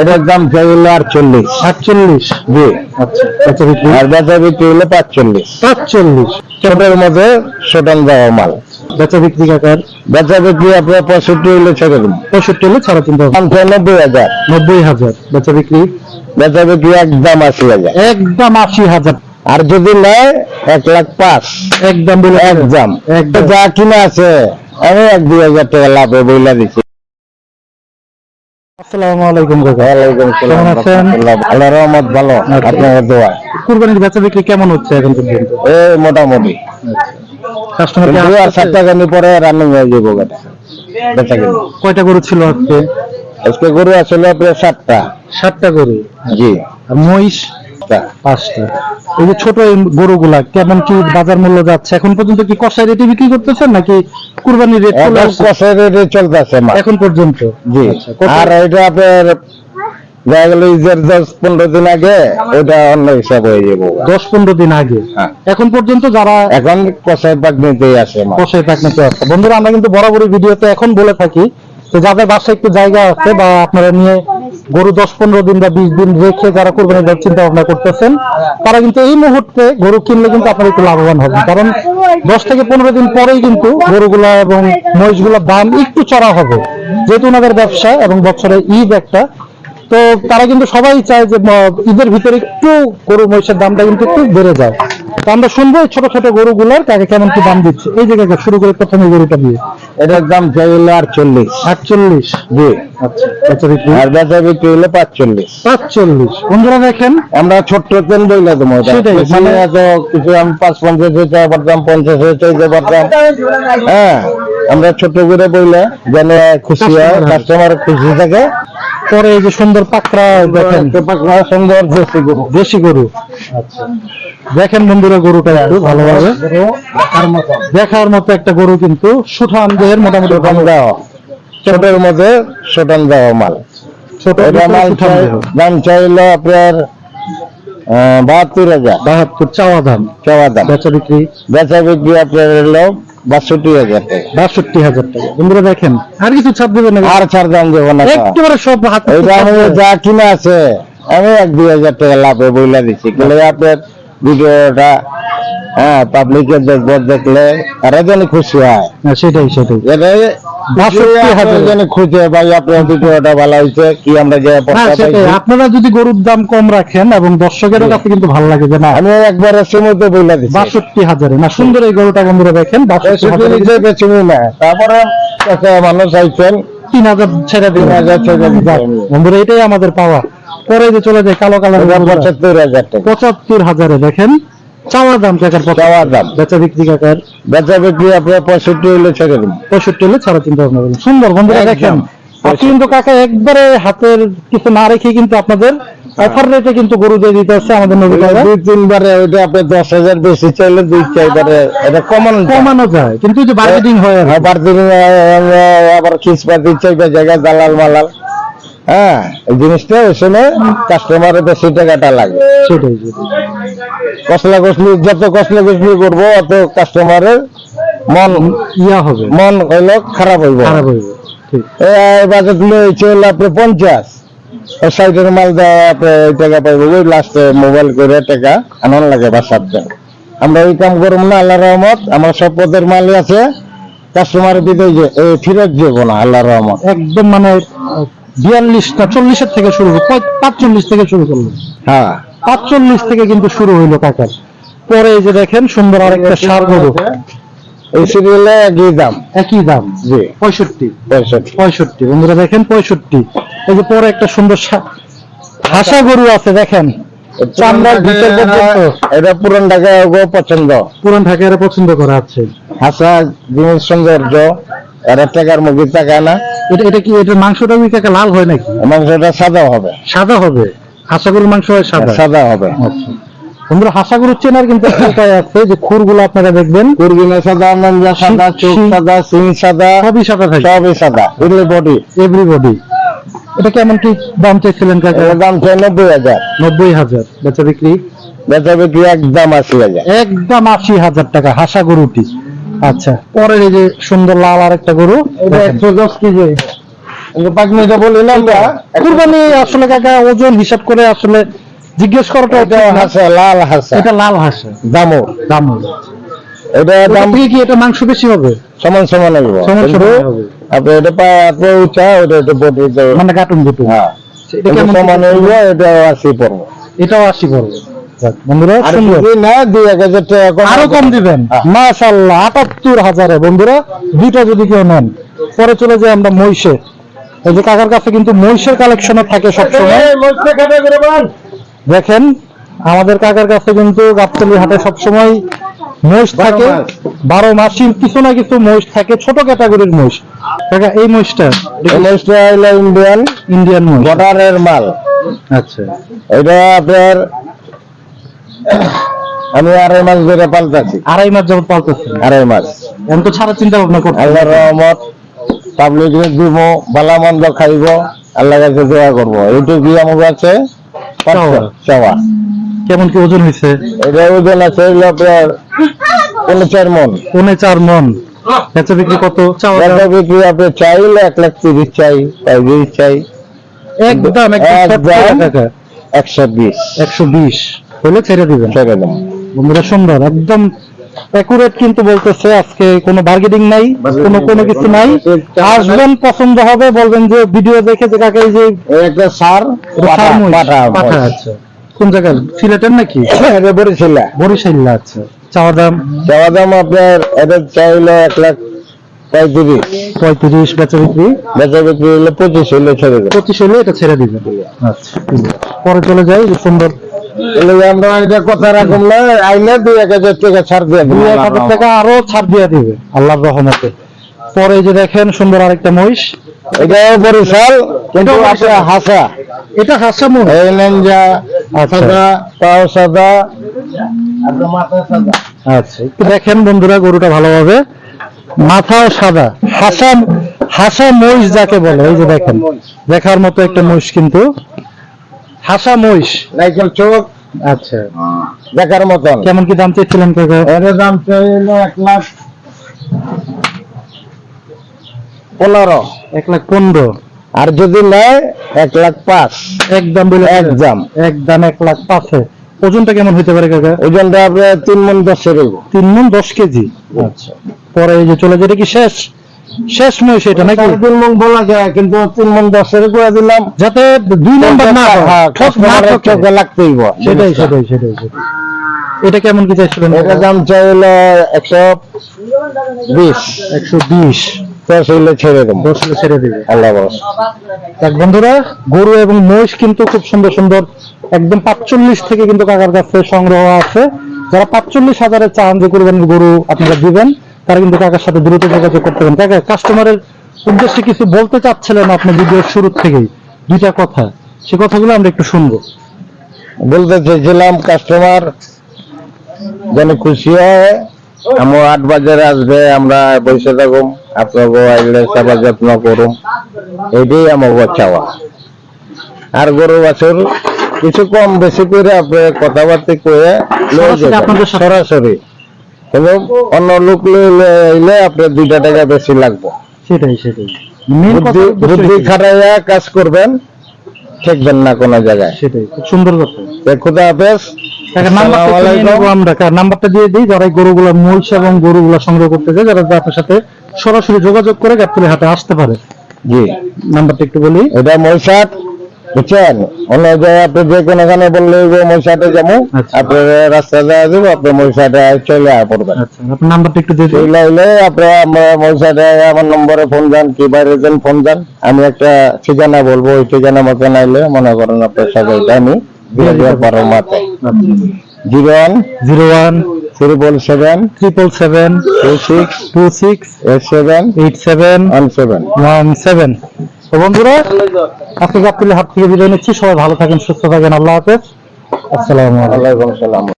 এটার দাম চাই হলো আটচল্লিশ। আটচল্লিশ? জি। আচ্ছা। আর বেচা বিক্রি হলো পাঁচচল্লিশ। পাঁচচল্লিশ। ছোটের মধ্যে ছোটান দেওয়া মাল। বেচা বিক্রি কাকার? বেচা বিক্রি আপনার পঁয়ষট্টি হলে ছেড়ে দিন। পঁয়ষট্টি হলে ছাড়া চাই নব্বই হাজার। নব্বই হাজার। বেচা বিক্রি? বেচা বিক্রি একদম আশি হাজার। একদম আশি হাজার। আর যদি নেয় এক লাখ পাঁচ। একদম বলে একদম। একদম। যা কিনা আছে আমি এক দুই হাজার টাকা লাভে বইলা দিচ্ছি আসসালামু আলাইকুম কাকা। কেমন আছেন? আল্লাহর রহমত ভালো। আচ্ছা। দোয়া। কুরবানির বেচা বিক্রি কেমন হচ্ছে এখন পর্যন্ত? এই মোটামুটি। কাস্টমার কিন্তু আর সাত টাকা পরে রানিং হয়ে যাব বেচা কিনা। কয়টা গরু ছিল আজকে? আজকে গরু আসলে সাতটা। সাতটা গরু? জি। আর মহিষ? পাঁচটা। এই যে ছোট গরুগুলা কেমন কি বাজার মূল্য যাচ্ছে? এখন পর্যন্ত কি কষাই রেটে বিক্রি করতেছেন নাকি কুরবানির রেট? রেটে চলতেছে এখন পর্যন্ত। জি। আচ্ছা, আর এটা আপনার দেখা গেল ঈদের দশ পনেরো দিন আগে ওটা অন্য হিসাব হয়ে যাব। দশ পনেরো দিন আগে। হ্যাঁ। এখন পর্যন্ত যারা এখন কষাই পাক নিতেই আসে কষাই আছে। বন্ধুরা আমরা কিন্তু বরাবরই ভিডিওতে এখন বলে থাকি যে যাদের বাসায় একটু জায়গা আছে বা আপনারা নিয়ে গরু দশ পনেরো দিন বা বিশ দিন রেখে যারা কোরবানি দেওয়ার চিন্তা ভাবনা করতেছেন, তারা কিন্তু এই মুহূর্তে গরু কিনলে কিন্তু আপনার একটু লাভবান হবেন কারণ দশ থেকে পনেরো দিন পরেই কিন্তু গরুগুলা এবং মহিষগুলোর দাম একটু চড়া হবে। যেহেতু ওনাদের ব্যবসা এবং বছরে ঈদ একটা তো তারা কিন্তু সবাই চায় যে ঈদের ভিতরে একটু গরু মহিষের দামটা কিন্তু একটু বেড়ে যায়। তো আমরা শুনব এই ছোট ছোট গরুগুলোর কাকে কেমন কি দাম দিচ্ছে। এই জায়গায় শুরু করে প্রথমে গরুটা দিয়ে। এটার দাম চাই হলো আটচল্লিশ আটচল্লিশ জি। আচ্ছা বেচা বিক্রি? আর বেচা বিক্রি হলো পাঁচচল্লিশ। পাঁচচল্লিশ। বন্ধুরা দেখেন? আমরা ছোট্ট তেল বইলা দেবো সেটাই, মানে এত কিছু আমি পাঁচ পঞ্চাশ পারতাম পঞ্চাশ হইতে পারতাম হ্যাঁ। আমরা ছোট করে বইলে যেন খুশি হয় কাস্টমার খুশি থাকে। পরে এই যে সুন্দর পাকড়া দেখেন। পাকড়া সুন্দর দেশি গরু। দেশি গরু। আচ্ছা। দেখেন বন্ধুরা গরুটা একটু ভালোভাবে। দেখার মতো। একটা গরু কিন্তু সুঠাম দেহের মোটামুটি শোটান দেওয়া ছোটের মধ্যে শোটান দেওয়া মাল। ছোট মাল দাম চাইলো আপনার বাহাত্তর হাজার। বাহাত্তর চাওয়া দাম। চাওয়া দাম। বেচা বিক্রি? বেচা বিক্রি আপনার হলো বাষট্টি হাজার। টাকা বাষট্টি হাজার টাকা। বন্ধুরা দেখেন আর কিছু ছাড় দেবেন না আর ছাড় দাম দেবো না একেবারে সব হাত যা কিনা আছে আমি এক দুই হাজার টাকা লাভে বইলা দিচ্ছি আপনার ভিডিওটা হ্যাঁ পাবলিকে দেখব দেখলে তারা যেন খুশি হয়। হ্যাঁ, সেটাই সেটাই। এটা। আপনার হয় আপনার যদি গরুর দাম কম রাখেন এবং দর্শকেরও কাছে কিন্তু ভালো লাগে যে না আমি একবারে সীমিত বইলা দিচ্ছি বাষট্টি হাজারে না সুন্দর এই গরুটা বন্ধুরা দেখেন বাষট্টি না তারপরে মানুষ আইছেন তিন হাজার ছেড়ে দিন তিন হাজার ছেড়ে। বন্ধুরা এটাই আমাদের পাওয়া। পরে যে চলে যায় কালো কালার পঁচাত্তর হাজার পঁচাত্তর হাজারে দেখেন। চাওয়ার দাম কাকার পঁচাত্তর। চাওয়া দাম। বেচা বিক্রি কাকার বেচা বিক্রি আপনার পঁয়ষট্টি হলে ছেড়ে পঁয়ষট্টি হলে ছাড়া চিন্তা ভাবনা সুন্দর বন্ধুরা দেখেন আপনি কিন্তু কাকা একবারে হাতের কিছু না রেখে কিন্তু আপনাদের অফার রেটে কিন্তু গরু দিয়ে দিতে হচ্ছে আমাদের নবী কাকা দুই তিনবারে ওইটা আপনি দশ হাজার বেশি চাইলে দুই চাইবারে এটা কমন কমানো যায়। কিন্তু যে বার্গেটিং হয় আবার দিন আবার খিসপাতি চাইবে জায়গায় দালাল মালাল। হ্যাঁ জিনিসটা ওই সময় কাস্টমারের বেশি টাকাটা লাগে। সেটাই কসলা কসলি যত কসলা কসলি করব অত কাস্টমারের মন ইয়া হবে। মন হইল খারাপ হইব। খারাপ হইবে ঠিক। এই বাজেট লইছে হলো আপনি পঞ্চাশ। ও সাইডের মাল দেওয়া আপনি ওই টাকা পাইব ওই লাস্টে মোবাইল করে টাকা আনন্দ লাগে আমরা ওই কাম করব না আল্লাহ রহমত। আমার সব পদের মালই আছে। কাস্টমার এই ফিরত যাব না আল্লাহ রহমত। একদম মানে বিয়াল্লিশটা চল্লিশের থেকে শুরু পাঁচচল্লিশ থেকে শুরু করল। হ্যাঁ। পাঁচচল্লিশ থেকে কিন্তু শুরু হইল কাকার। পরে যে দেখেন সুন্দর আরেকটা সার গরু। এই সিরিয়ালে একই দাম। একই দাম। জি। পঁয়ষট্টি। পঁয়ষট্টি। পঁয়ষট্টি। বন্ধুরা দেখেন পঁয়ষট্টি। এই যে পরে একটা সুন্দর হাসা গরু আছে দেখেন। চামড়ার ভিতর পর্যন্ত। এটা পুরান ঢাকা গো পছন্দ। পুরান ঢাকায় পছন্দ করা আছে। হাসা জিনিস সৌন্দর্য। এরা টাকার মুখে টাকা না। এটা এটা কি এটা মাংসটা ওই কাকা লাল হয় নাকি? মাংসটা সাদা হবে। সাদা হবে? হাসা গরুর মাংস হয় সাদা? সাদা হবে। আচ্ছা। বন্ধুরা হাসা গরুর চেনার কিন্তু একটা উপায় আছে যে খুরগুলো আপনারা দেখবেন। কুরবিনা সাদা নঞ্জা সাদা চোখ সাদা সিং সাদা সবই সাদা থাকে। সবই সাদা। এগুলি বডি এভরিবডি এটা কেমন কি দাম চাইছিলেন কাকা? দাম চাই নব্বই হাজার। নব্বই হাজার। বেচা বিক্রি? বেচা বিক্রি একদম আশি হাজার। একদম আশি হাজার টাকা হাসা গরুটি। আচ্ছা। পরের এই যে সুন্দর লাল আর একটা গরু এটা একশো দশ কেজি। কিন্তু পাঁচ মিনিটে বলি না? আমরা কুরবানি আসলে কাকা ওজন হিসাব করে আসলে জিজ্ঞেস করাটা এটা হাসা লাল হাসা। এটা লাল হাঁসে। দামও দাম এটা দাম কি? এটা মাংস বেশি হবে? সমান সমান হইব। সমান সমান হবে। আপনি এটা পা এত উঁচা ওটা একটু বডি মানে হ্যাঁ। এটা এটা কেমন সমান হইব এটা পড়ব। এটাও আশি পড়বে। যাক, বন্ধুরা আর সুন্দর যদি না দুই এক হাজার টাকা আরও কম দিবেন। হ্যাঁ। মাশাল্লাহ আটাত্তর হাজারে বন্ধুরা দুইটা যদি কেউ নেন পরে চলে যাই আমরা মহিষে এই যে কাকার কাছে কিন্তু মহিষের কালেকশনে থাকে সবসময়। দেখেন আমাদের কাকার কাছে কিন্তু গাবতলি হাটে সবসময় মহিষ থাকে। বারো মাসির কিছু না কিছু মহিষ থাকে ছোট ক্যাটাগরির মহিষ। কাকা এই মহিষটা মস্ত হইল ইন্ডিয়ান ইন্ডিয়ান মহিষ। বর্ডারের মাল। আচ্ছা। এটা আপনার আমি আড়াই মাস ধরে পাল্টাছি আড়াই মাস যাবত পালতেছে। আড়াই মাস। এখন তো ছাড়া চিন্তা ভাবনা করতে আল্লাহর রহমত পাবলিক দিব ভালা মন্দ খাইব আল্লাহ কাছে দোয়া করব। এইটুকু আমার কাছে চাওয়া। কেমন কি ওজন হয়েছে এটা ওজন আছে আপনার পনেরো চার মন। পৌনে চার মন। বেচা বিক্রি কত? চাওয়া দাম? বিক্রি আপনি চাইলে এক লাখ তিরিশ চাই পঁয়ত্রিশ চাই। একদম একশো বিশ। একশো বিশ। হলে ছেড়ে দিবেন। ছেড়ে বন্ধুরা সুন্দর একদম অ্যাকুরেট কিন্তু বলতেছে আজকে কোনো বার্গেনিং নাই কোনো কোনো কিছু নাই। আসবেন পছন্দ হবে বলবেন যে ভিডিও দেখে যে কাকে যে একটা সার পাঠা আচ্ছা কোন জায়গায়? সিলেটের নাকি? এটা আচ্ছা চাওয়া দাম? চাওয়া দাম আপনার এটা চাইলে এক লাখ পঁয়ত্রিশ। পঁয়ত্রিশ বেচা বিক্রি? বেচা বিক্রি হলে পঁচিশ হলে ছেড়ে দেবো পঁচিশ হলে এটা ছেড়ে দিবেন। আচ্ছা পরে চলে যাই সুন্দর আমরা এটা কথা রাখুন না আইলে দুই এক হাজার টাকা ছাড় দিয়ে দুই এক হাজার টাকা আরও ছাড় দিয়ে দিবে আল্লাহর রহমতে। পরে যে দেখেন সুন্দর আরেকটা মহিষ। এটাও বরিশাল কিন্তু এটাও হাসা। এটা হাসা মহিষ। এই লেঞ্জা আচ্ছা। সাদা পাও মাথা সাদা। আচ্ছা একটু দেখেন বন্ধুরা গরুটা ভালোভাবে। মাথাও সাদা। হাসা হাসা মহিষ যাকে বলে এই যে দেখেন। দেখার মতো একটা মহিষ কিন্তু। হাসা মহিষ? নাইকেল চোখ। আচ্ছা। দেখার মতন। কেমন কি দাম চেয়েছিলেন কাকা? এর দাম চাইলো এক লাখ পনেরো। এক লাখ পনেরো। আর যদি নেয় এক লাখ পাঁচ। একদম বলে একদম একদম এক লাখ পাঁচে ওজনটা কেমন হতে পারে কাকা? ওজনটা আপনার তিন মন দশের তিন মন দশ কেজি। আচ্ছা। পরে এই যে চলে যেটা কি শেষ? শেষ মহিষ এটা নাকি? তিন মন বলা যায় কিন্তু তিন মন দশের করে দিলাম। যাতে দুই নম্বর না হয়, হ্যাঁ। চোখে লাগতেই। সেটাই সেটাই সেটাই এটা কেমন কি চাইছিলেন? এটা দাম চাইলো একশো বিশ। একশো বিশ। ছেড়ে দেবো। ছেড়ে দিবে। আল্লাহ বস বন্ধুরা গরু এবং মহিষ কিন্তু খুব সুন্দর সুন্দর একদম পাঁচচল্লিশ থেকে কিন্তু কাকার কাছে সংগ্রহ আছে। যারা পাঁচচল্লিশ হাজারে চান যে কোরবানির গরু আপনারা দিবেন তারা কিন্তু কাকার সাথে দ্রুত যোগাযোগ করতে পারেন। কাকা কাস্টমারের উদ্দেশ্যে কিছু বলতে চাচ্ছিলেন আপনি ভিডিওর শুরু থেকেই? দুইটা কথা। সে কথাগুলো আমরা একটু শুনব। বলতে চেয়েছিলাম কাস্টমার যেন খুশি হয়। আমার আট বাজারে আসবে আমরা বসে থাকুম। আপনাকে আইলে সেবা যত্ন করুম। এটাই আমার চাওয়া। আর গরু বাছুর কিছু কম বেশি করে আপনি কথাবার্তা কয়ে লয়ে সরাসরি। এবং অন্য লোক লইলে আপনার দুইটা টাকা বেশি লাগবে। সেটাই সেটাই। বুদ্ধি খাটাইয়া কাজ করবেন ঠেকবেন না কোনো জায়গায়। সেটাই খুব সুন্দর কথা। খুদা হাফেজ। নাম্বারটা দিয়ে দিই যারা গরুগুলো মহিষ এবং গরুগুলো সংগ্রহ করতে যায় যারা আপনার সাথে সরাসরি যোগাযোগ করে গাবতলি হাটে আসতে পারে। জি। নাম্বারটা একটু বলি। এটা মহিষাট। বুঝছেন? অন্য জায়গায় আপনি যে কোনো এখানে বললে মহিষাটে যাব আচ্ছা। আপনার রাস্তা দেওয়া দেবো আপনি মহিষাটে চলে আয় পড়বেন। আচ্ছা আপনার নাম্বারটা একটু দিয়ে চলে আইলে আপনি আমরা মহিষাটে আমার নম্বরে ফোন যান কি বাইরে যান ফোন যান। আমি একটা ঠিকানা বলব ওই ঠিকানা মতন আইলে মনে করেন আপনার সাথে আমি দেওয়ার পরের মাথায়। Zero one zero one triple seven triple seven two six two six eight seven eight seven one seven. One seven. তো বন্ধুরা, আজকে গাবতলি হাট থেকে বিদায় নিচ্ছি। সবাই ভালো থাকেন, সুস্থ থাকেন। আল্লাহ হাফেজ। আসসালামু আলাইকুম।